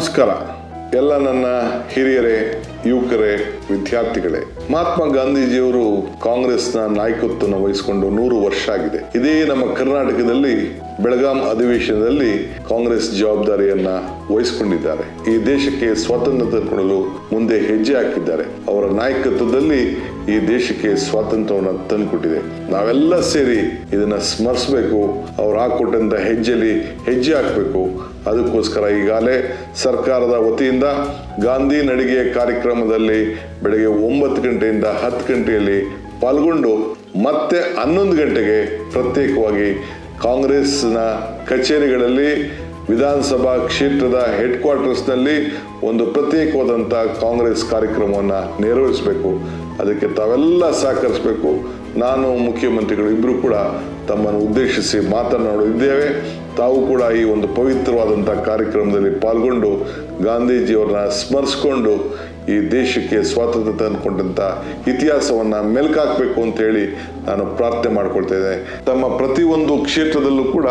ನಮಸ್ಕಾರ. ಎಲ್ಲ ನನ್ನ ಹಿರಿಯರೇ, ಯುವಕರೇ, ವಿದ್ಯಾರ್ಥಿಗಳೇ. ಮಹಾತ್ಮ ಗಾಂಧೀಜಿಯವರು ಕಾಂಗ್ರೆಸ್ನ ನಾಯಕತ್ವನ ವಹಿಸಿಕೊಂಡು ನೂರು ವರ್ಷ ಆಗಿದೆ. ಇದೇ ನಮ್ಮ ಕರ್ನಾಟಕದಲ್ಲಿ ಬೆಳಗಾಂ ಅಧಿವೇಶನದಲ್ಲಿ ಕಾಂಗ್ರೆಸ್ ಜವಾಬ್ದಾರಿಯನ್ನ ವಹಿಸಿಕೊಂಡಿದ್ದಾರೆ. ಈ ದೇಶಕ್ಕೆ ಸ್ವಾತಂತ್ರ್ಯ ಕೊಡಲು ಮುಂದೆ ಹೆಜ್ಜೆ ಹಾಕಿದ್ದಾರೆ. ಅವರ ನಾಯಕತ್ವದಲ್ಲಿ ಈ ದೇಶಕ್ಕೆ ಸ್ವಾತಂತ್ರ್ಯವನ್ನು ತಂದುಕೊಟ್ಟಿದೆ. ನಾವೆಲ್ಲ ಸೇರಿ ಇದನ್ನ ಸ್ಮರಿಸಬೇಕು, ಅವ್ರು ಹಾಕೊಟ್ಟಂತ ಹೆಜ್ಜೆಲಿ ಹೆಜ್ಜೆ ಹಾಕಬೇಕು. ಅದಕ್ಕೋಸ್ಕರ ಈಗಾಗಲೇ ಸರ್ಕಾರದ ವತಿಯಿಂದ ಗಾಂಧಿ ನಡಿಗೆಯ ಕಾರ್ಯಕ್ರಮದಲ್ಲಿ ಬೆಳಗ್ಗೆ ಒಂಬತ್ತು ಗಂಟೆಯಿಂದ ಹತ್ತು ಗಂಟೆಯಲ್ಲಿ ಪಾಲ್ಗೊಂಡು ಮತ್ತೆ ಹನ್ನೊಂದು ಗಂಟೆಗೆ ಪ್ರತ್ಯೇಕವಾಗಿ ಕಾಂಗ್ರೆಸ್ನ ಕಚೇರಿಗಳಲ್ಲಿ ವಿಧಾನಸಭಾ ಕ್ಷೇತ್ರದ ಹೆಡ್ ಕ್ವಾರ್ಟರ್ಸ್ನಲ್ಲಿ ಒಂದು ಪ್ರತ್ಯೇಕವಾದಂಥ ಕಾಂಗ್ರೆಸ್ ಕಾರ್ಯಕ್ರಮವನ್ನು ನೆರವೇರಿಸಬೇಕು. ಅದಕ್ಕೆ ತಾವೆಲ್ಲ ಸಹಕರಿಸಬೇಕು. ನಾನು ಮುಖ್ಯಮಂತ್ರಿಗಳು ಇಬ್ಬರು ಕೂಡ ತಮ್ಮನ್ನು ಉದ್ದೇಶಿಸಿ ಮಾತನಾಡಿದ್ದೇವೆ ತಾವು ಕೂಡ ಈ ಒಂದು ಪವಿತ್ರವಾದಂಥ ಕಾರ್ಯಕ್ರಮದಲ್ಲಿ ಪಾಲ್ಗೊಂಡು ಗಾಂಧೀಜಿಯವರನ್ನ ಸ್ಮರಿಸ್ಕೊಂಡು ಈ ದೇಶಕ್ಕೆ ಸ್ವಾತಂತ್ರ್ಯ ತಂದುಕೊಂಡಂಥ ಇತಿಹಾಸವನ್ನು ಅಂತ ಹೇಳಿ ನಾನು ಪ್ರಾರ್ಥನೆ ಮಾಡ್ಕೊಳ್ತಾ ತಮ್ಮ ಪ್ರತಿಯೊಂದು ಕ್ಷೇತ್ರದಲ್ಲೂ ಕೂಡ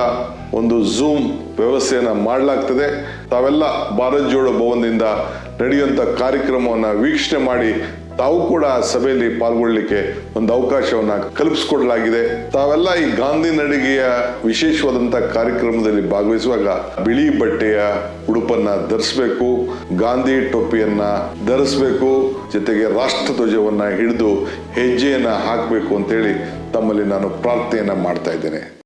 ಒಂದು ಝೂಮ್ ವ್ಯವಸ್ಥೆಯನ್ನು ಮಾಡಲಾಗ್ತದೆ. ತಾವೆಲ್ಲ ಭಾರತ್ ಜೋಡೋ ಭವನದಿಂದ ನಡೆಯುವಂಥ ಕಾರ್ಯಕ್ರಮವನ್ನು ವೀಕ್ಷಣೆ ಮಾಡಿ ತಾವು ಕೂಡ ಸಭೆಯಲ್ಲಿ ಪಾಲ್ಗೊಳ್ಳಲಿಕ್ಕೆ ಒಂದು ಅವಕಾಶವನ್ನ ಕಲ್ಪಿಸಿಕೊಡಲಾಗಿದೆ. ತಾವೆಲ್ಲ ಈ ಗಾಂಧಿ ನಡಿಗೆಯ ವಿಶೇಷವಾದಂಥ ಕಾರ್ಯಕ್ರಮದಲ್ಲಿ ಭಾಗವಹಿಸುವಾಗ ಬಿಳಿ ಬಟ್ಟೆಯ ಉಡುಪನ್ನ ಧರಿಸಬೇಕು, ಗಾಂಧಿ ಟೋಪಿಯನ್ನ ಧರಿಸಬೇಕು, ಜೊತೆಗೆ ರಾಷ್ಟ್ರಧ್ವಜವನ್ನ ಹಿಡಿದು ಹೆಜ್ಜೆಯನ್ನ ಹಾಕಬೇಕು ಅಂತೇಳಿ ತಮ್ಮಲ್ಲಿ ನಾನು ಪ್ರಾರ್ಥನೆಯನ್ನ ಮಾಡ್ತಾ ಇದ್ದೇನೆ.